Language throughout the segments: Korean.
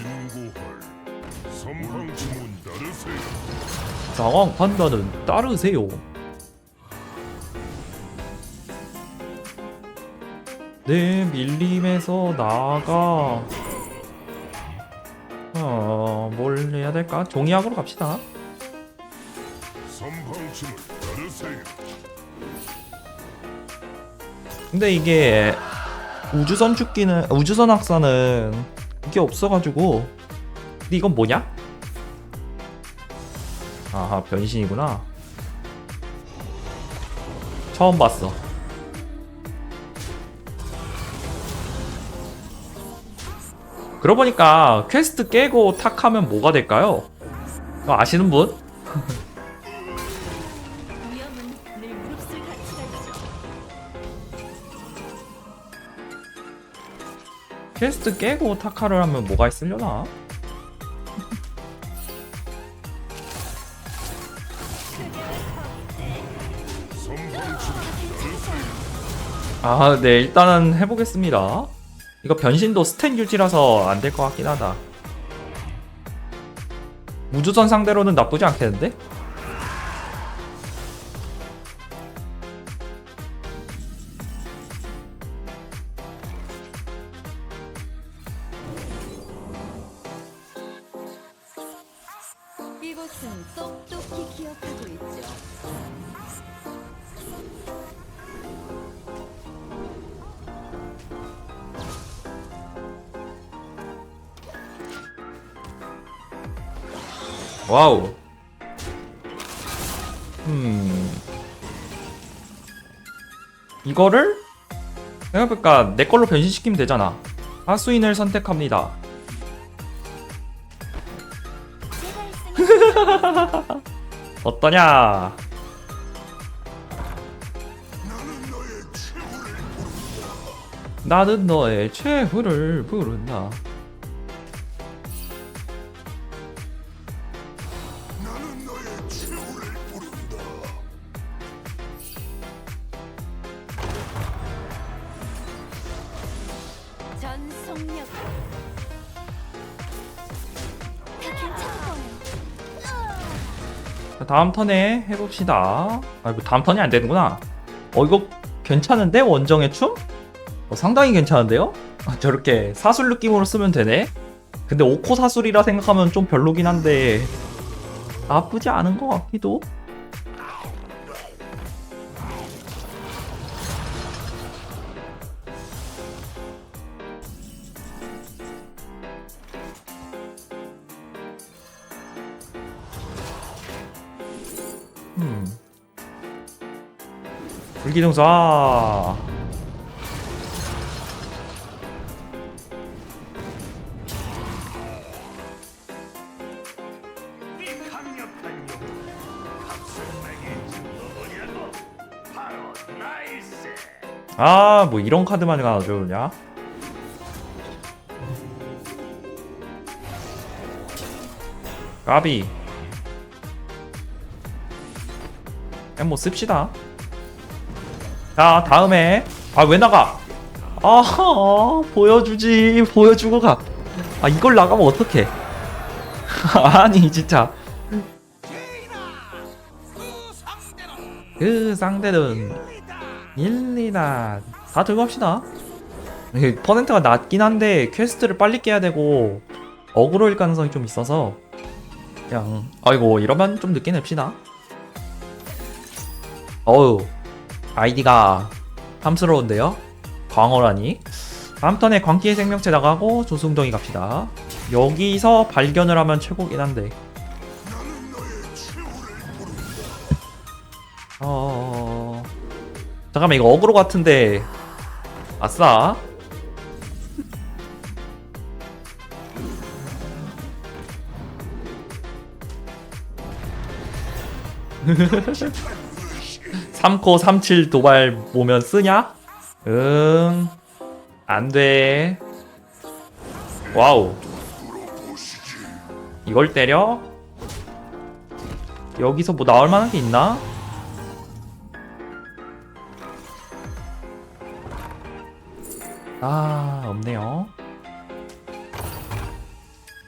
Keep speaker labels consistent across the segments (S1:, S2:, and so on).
S1: 신고할 선방 주문 따르세요.
S2: 상황 판단은 따르세요. 네, 밀림에서 나가. 어, 뭘 해야 될까? 종이학으로 갑시다.
S1: 선방 주문 따르세요.
S2: 근데 이게 우주선 죽기는 우주선 학사는 이게 없어가지고 근데 이건 뭐냐? 아하 변신이구나 처음 봤어 그러고 보니까 퀘스트 깨고 탁하면 뭐가 될까요? 이거 아시는 분? 퀘스트 깨고 타카를 하면 뭐가 있으려나? 아, 네, 일단은 해보겠습니다. 이거 변신도 스탯 유지라서 안 될 것 같긴 하다. 우주선 상대로는 나쁘지 않겠는데? 와우. 음. 이거를 생각해보니까 내 걸로 변신시키면 되잖아. 하수인을 선택합니다. 어떠냐? 나는 너의 최후를 부른다. 다음 턴에 해봅시다. 아, 뭐 다음 턴이 안 되는구나. 어, 이거 괜찮은데? 원정의 춤? 어, 상당히 괜찮은데요? 아, 저렇게 사술 느낌으로 쓰면 되네? 근데 오코 사술이라 생각하면 좀 별로긴 한데, 나쁘지 않은 것 같기도?
S1: 바로 나이스.
S2: 아, 뭐 이런 카드만 나와주냐? 까비. 뭐 씁시다. 자, 다음에. 아, 왜 나가? 아, 보여주지. 보여주고 가. 아, 이걸 나가면 어떡해. 아니, 진짜. 그 상대는 일리다 다 들고 합시다 퍼센트가 낮긴 한데 퀘스트를 빨리 깨야 되고 어그로일 가능성이 좀 있어서 그냥 아이고 이러면 좀 늦게 냅시다 어우 아이디가 탐스러운데요? 광어라니? 다음 턴에 광기의 생명체 나가고 조승동이 갑시다. 여기서 발견을 하면 최고긴 한데. 어... 잠깐만 이거 어그로 같은데. 아싸 삼코 37 도발 보면 쓰냐? 응 안 돼 와우 이걸 때려? 여기서 뭐 나올 만한 게 있나? 아 없네요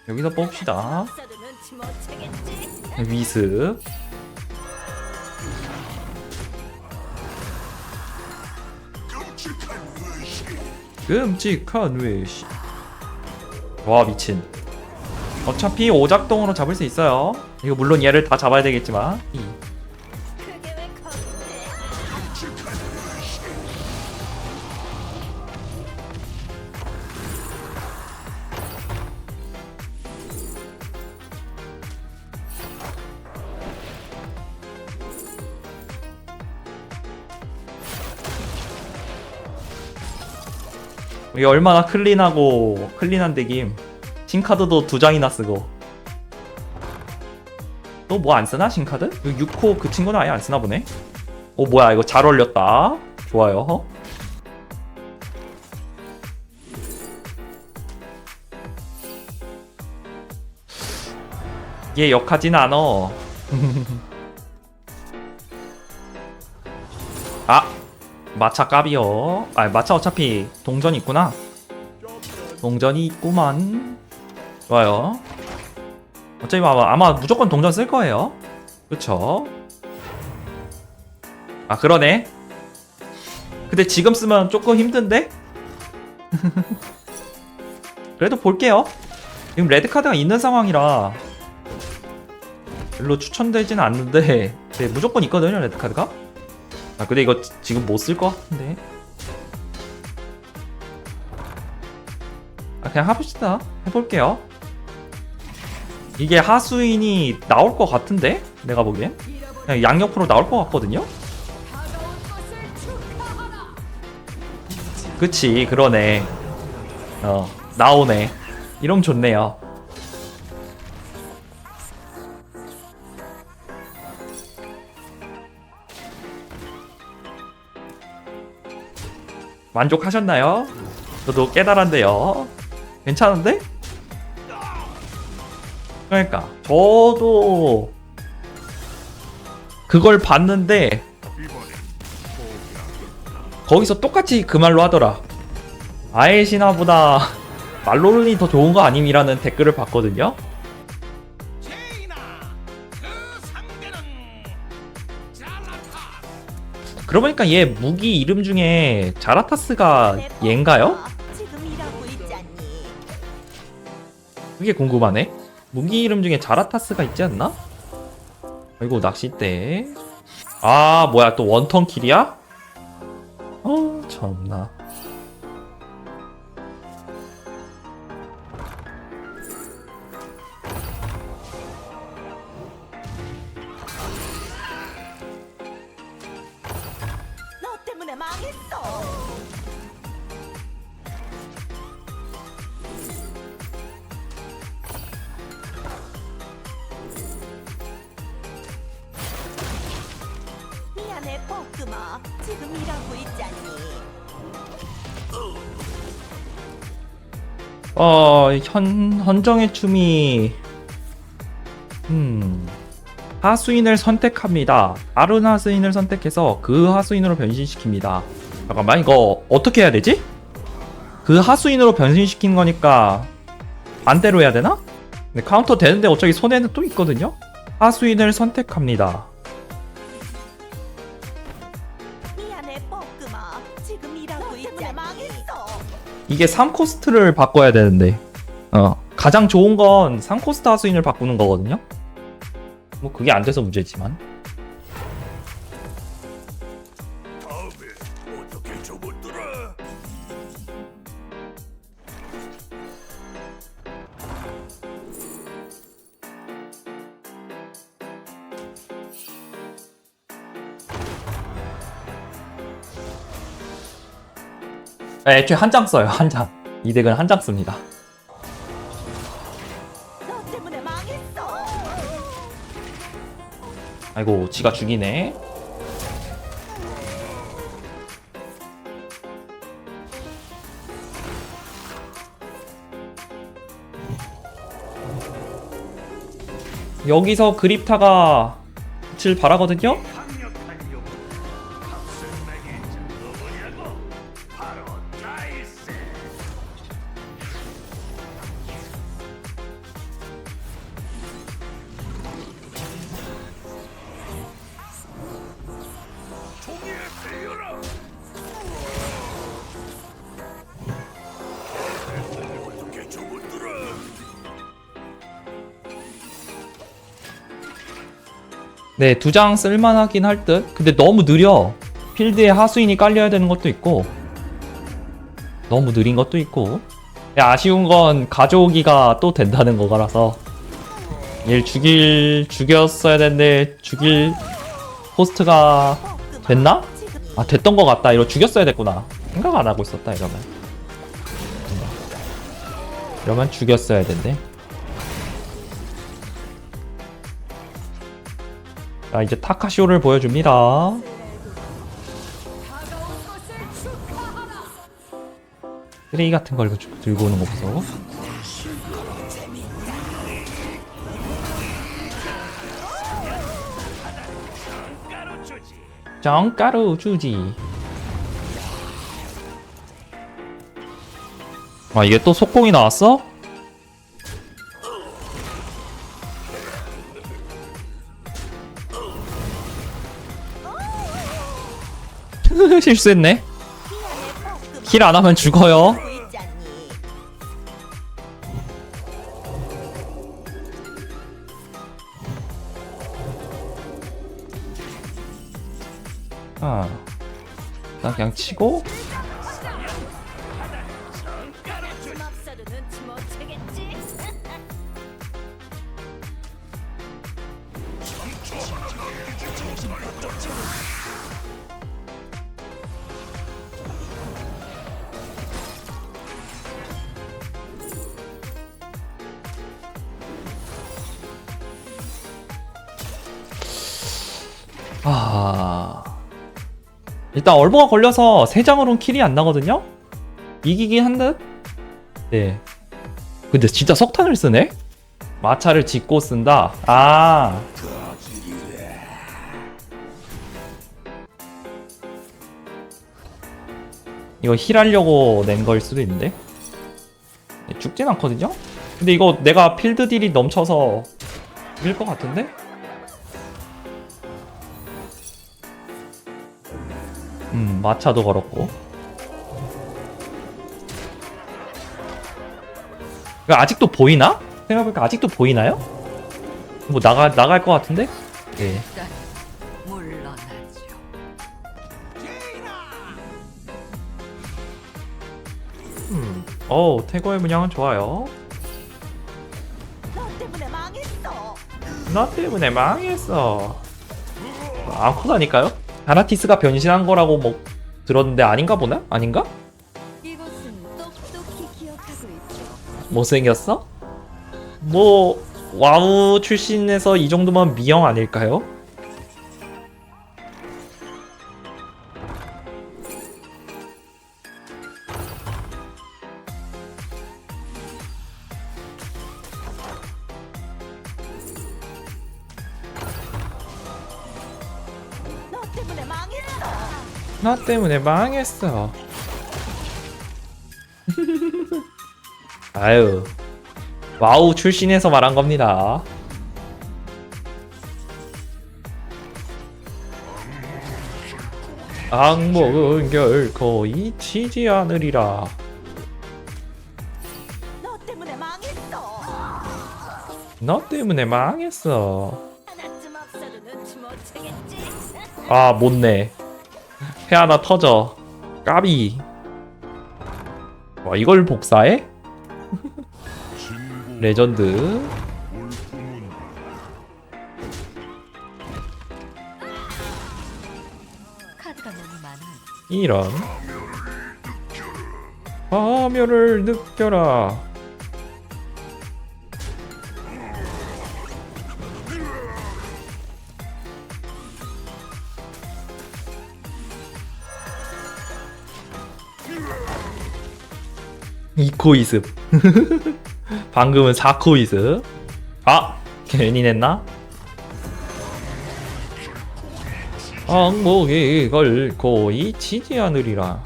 S2: 여기서
S3: 채겠지.
S2: 위스
S1: 끔찍한
S2: 외시 와 미친. 어차피 오작동으로 잡을 수 있어요. 이거 물론 얘를 다 잡아야 되겠지만
S3: 이게
S2: 얼마나 클린하고 클린한 덱임 신카드도 두 장이나 쓰고. 또 뭐 안 쓰나 신카드? 6호 그 친구는 아예 안 쓰나 보네. 오 뭐야 이거 잘 어울렸다. 좋아요. 얘 역하진 않어 마차 까비요. 아 마차 어차피 동전 있구나. 동전이 있구만. 좋아요. 어차피 아마, 아마 무조건 동전 쓸 거예요. 그쵸? 아 그러네. 근데 지금 쓰면 조금 힘든데? 그래도 볼게요. 지금 레드카드가 있는 상황이라 별로 추천되진 않는데 네, 무조건 있거든요 레드카드가 아 근데 이거 지- 지금 못 쓸 것 같은데 아 그냥 해봅시다. 해볼게요. 이게 하수인이 나올 것 같은데? 내가 보기엔? 그냥 양옆으로 나올 것 같거든요. 그치 그러네. 어 나오네. 이러면 좋네요 만족하셨나요? 저도 깨달았는데요 괜찮은데? 그러니까 저도 그걸 봤는데. 거기서 똑같이 그 말로 하더라. 아예 신화보다 말로른이 더 좋은 거 아님이라는 댓글을 봤거든요. 그러고 보니까 얘 무기 이름 중에 자라타스가
S3: 내
S2: 얘인가요? 그게 궁금하네. 무기 이름 중에 자라타스가 있지 않나? 아이고 낚싯대. 아 뭐야 또 원턴 킬이야? 어 참나.
S3: 어,
S2: 현, 헌정의 춤이, 음, 하수인을 선택합니다. 다른 하수인을 선택해서 그 하수인으로 변신시킵니다. 잠깐만, 이거 어떻게 해야 되지? 그 하수인으로 변신시킨 거니까 반대로 해야 되나? 근데 카운터 되는데 어차피 손에는 또 있거든요? 하수인을 선택합니다. 이게 3코스트를 바꿔야 되는데. 어 가장 좋은 건 3코스트 하수인을 바꾸는 거거든요. 뭐 그게 안 돼서 문제지만 애초에 한 장 써요 한 장 이 덱은 한 장 씁니다. 아이고 지가 죽이네. 여기서 그립타가 빛을 발하거든요 네, 두 장 쓸만하긴 할 듯. 근데 너무 느려. 필드에 하수인이 깔려야 되는 것도 있고. 너무 느린 것도 있고. 야, 아쉬운 건 가져오기가 또 된다는 거라서. 얘를 죽일, 죽였어야 되는데, 죽일 호스트가 됐나? 아, 됐던 것 같다. 이거 죽였어야 됐구나. 생각 안 하고 있었다, 이러면. 이러면 죽였어야 된대. 자, 이제 타카쇼를 보여줍니다. 쓰레기 같은 걸 들고 오는 거 보소. 정가루 주지. 아, 이게 또 속공이 나왔어? 실수했네. 힐 안 하면 죽어요. 아 일단 얼버가 걸려서 세 장으로는 킬이 안 나거든요. 이기긴 한 듯. 네. 근데 진짜 석탄을 쓰네? 마차를 짓고 쓴다. 아. 이거 힐하려고 낸 걸 수도 있는데. 네, 죽진 않거든요. 근데 이거 내가 필드 딜이 넘쳐서 이길 것 같은데? 음, 마차도 걸었고. 이거 아직도 보이나? 생각해보니까 아직도 보이나요? 뭐 나가 나갈 것 같은데? 예. 음. 어, 태고의 문양은 좋아요.
S3: 너 때문에 망했어
S2: 나 때문에 망했어. 아코다니까요? 아나티스가 변신한 거라고 뭐 들었는데 아닌가 보나? 아닌가? 못생겼어? 뭐 와우 출신에서 이 정도면 미영 아닐까요? 나 때문에 망했어. 아유, 와우 출신에서 말한 겁니다. 악몽은 결코 잊히지 않으리라.
S3: 너 때문에 망했어
S2: 너 때문에 망했어.
S3: 하나쯤 없어도 눈치 못 채겠지
S2: 아, 못내. 회 하나 터져. 까비. 와, 이걸 복사해? 레전드. 이런. 파멸을 느껴라. 이코 이습. 방금은 4코 이습. 아! 괜히 냈나? 악목이 걸고 잊히지 않으리라.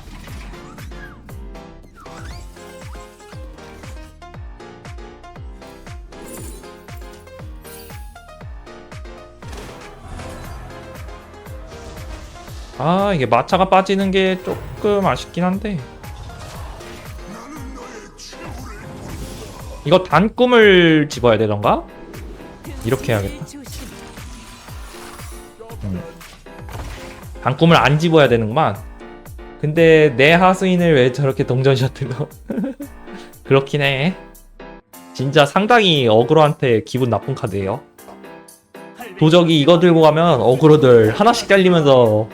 S2: 아 이게 마차가 빠지는 게 조금 아쉽긴 한데 이거 단꿈을 집어야 되던가? 이렇게 해야겠다.
S4: 조심.
S2: 단꿈을 안 집어야 되는구만. 근데 내 하수인을 왜 저렇게 동전 셔틀로 그렇긴 해. 진짜 상당히 어그로한테 기분 나쁜 카드예요. 도적이 이거 들고 가면 어그로들 하나씩 잘리면서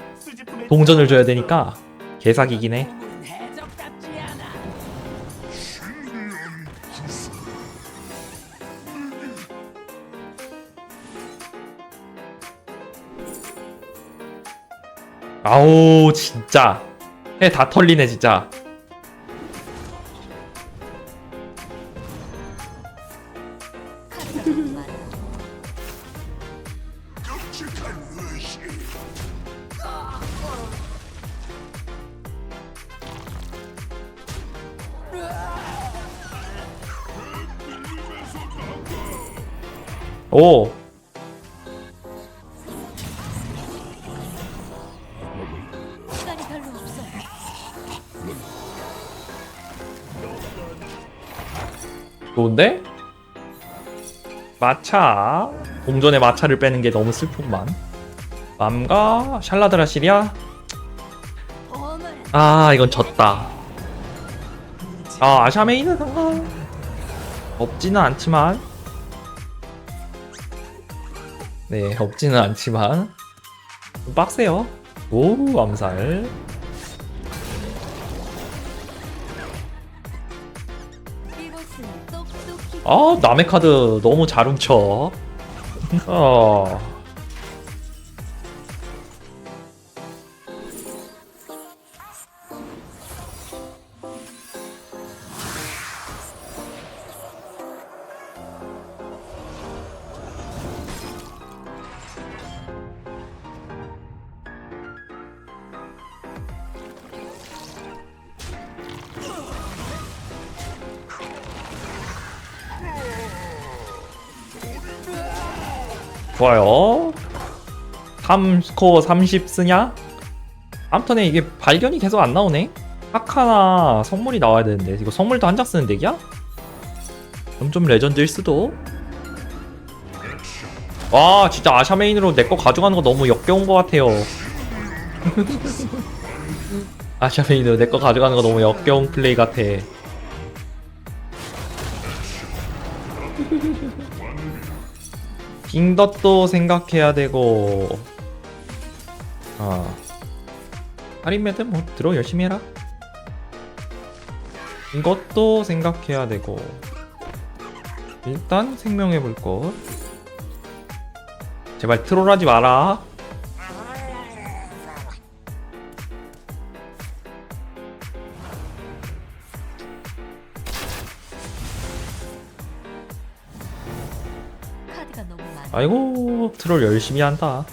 S2: 동전을 줘야 되니까 개사기긴 해 아우 진짜 해 다 털리네 진짜. 오 좋은데? 마차. 동전의 마차를 빼는 게 너무 슬프구만. 맘과 샬라드라 시리아
S3: 보물
S2: 아 이건 졌다. 아 아샤메이는 상관. 없지는 않지만. 네 없지는 않지만. 좀 빡세요. 오 암살 아 남의 카드 너무 잘 훔쳐. 어 3스코어 30 쓰냐? 턴에 이게 발견이 계속 안 나오네. 하카나 성물이 나와야 되는데. 이거 성물도 한 장 쓰는 덱이야? 좀 레전드일 수도. 와 진짜 아샤메인으로 내 거 가져가는 거 너무 역겨운 것 같아요. 아샤메인으로 내 거 가져가는 거 너무 역겨운 플레이 같아. 빙덧도 생각해야 되고 아 할인매드 뭐 들어 열심히 해라. 이것도 생각해야 되고. 일단 생명해 볼 것. 제발 트롤하지 마라. 아이고 트롤 열심히 한다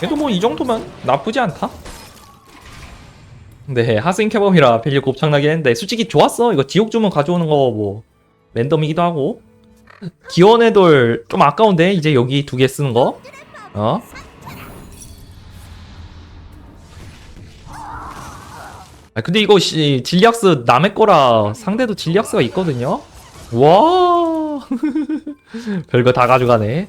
S2: 그래도 뭐 이 정도면 나쁘지 않다? 네 하스인 캐범이라 밸류 곱창나긴 했는데 솔직히 좋았어. 이거 지옥 주문 가져오는 거 뭐 랜덤이기도 하고. 기원의 돌 좀 아까운데 이제 여기 두 개 쓰는 거? 어? 아 근데 이거 시, 진리학스 남의 거라 상대도 진리학스가 있거든요? 와! 별거 다 가져가네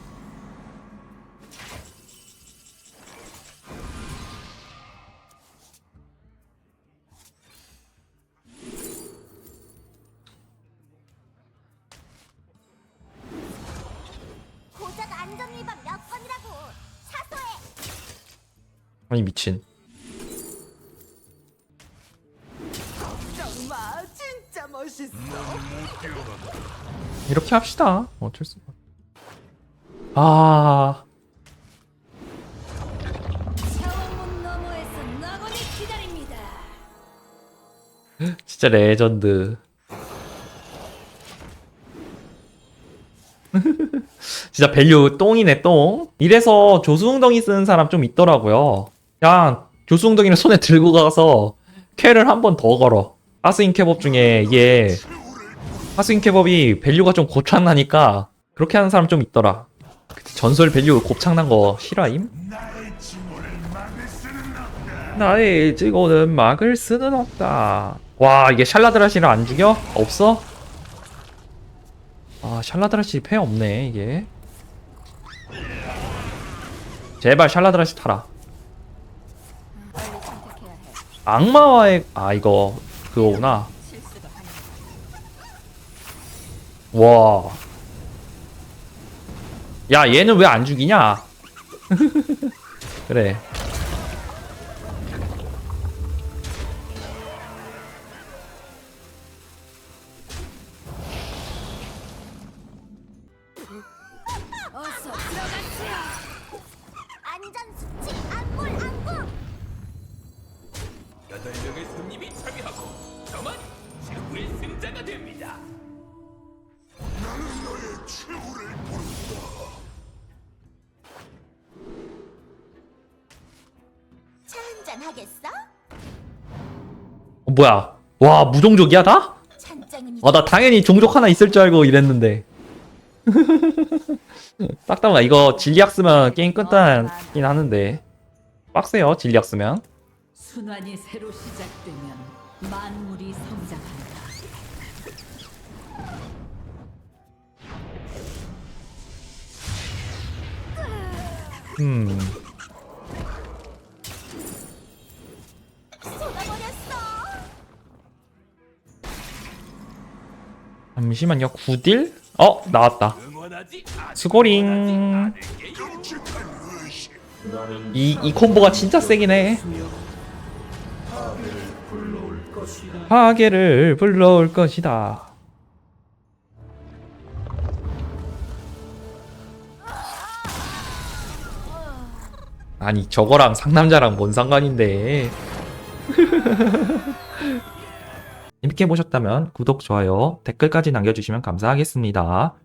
S2: 아니 미친.
S3: 정말 진짜 멋있어.
S2: 이렇게 합시다. 어쩔 아.
S3: 너머에서 낙원이 기다립니다.
S2: 진짜 레전드. 진짜 밸류 똥이네 똥. 이래서 조수웅덩이 쓰는 사람 좀 있더라고요. 그냥 조수웅덩이를 손에 들고 가서 캐를 한 번 더 걸어. 하스인 캐법 중에 이게 하스인 캐법이 밸류가 좀 고장나니까 그렇게 하는 사람 좀 있더라. 전설 밸류 곱창난 거 실화임?
S1: 나의 증오를 막을 수는 없다.
S2: 와 이게 샬라드라시를 안 죽여? 없어? 아 샬라드라시 패 없네 이게. 제발 샬라드라시 타라. 악마와의 아 이거 그거구나. 와. 야 얘는 왜 안 죽이냐? 그래.
S1: 됩니다. 나는 너의 최후를 부른다.
S3: 차 한잔 하겠어?
S2: 어, 뭐야? 와 무종족이야 다?
S3: 찬장은
S2: 아나 당연히 종족 하나 있을 줄 알고 이랬는데 딱딱아 이거 진리학 쓰면 게임 끝나긴 하는데 빡세요 진리학 쓰면
S5: 순환이 새로 시작되면 만물이 성장한다.
S2: 음. 잠시만요 9딜? 어 나왔다
S1: 않을게요.
S2: 이, 이 콤보가 진짜 세긴 해 파괴를 불러올 것이다 아니 저거랑 상남자랑 뭔 상관인데 재밌게 보셨다면 구독, 좋아요, 댓글까지 남겨주시면 감사하겠습니다.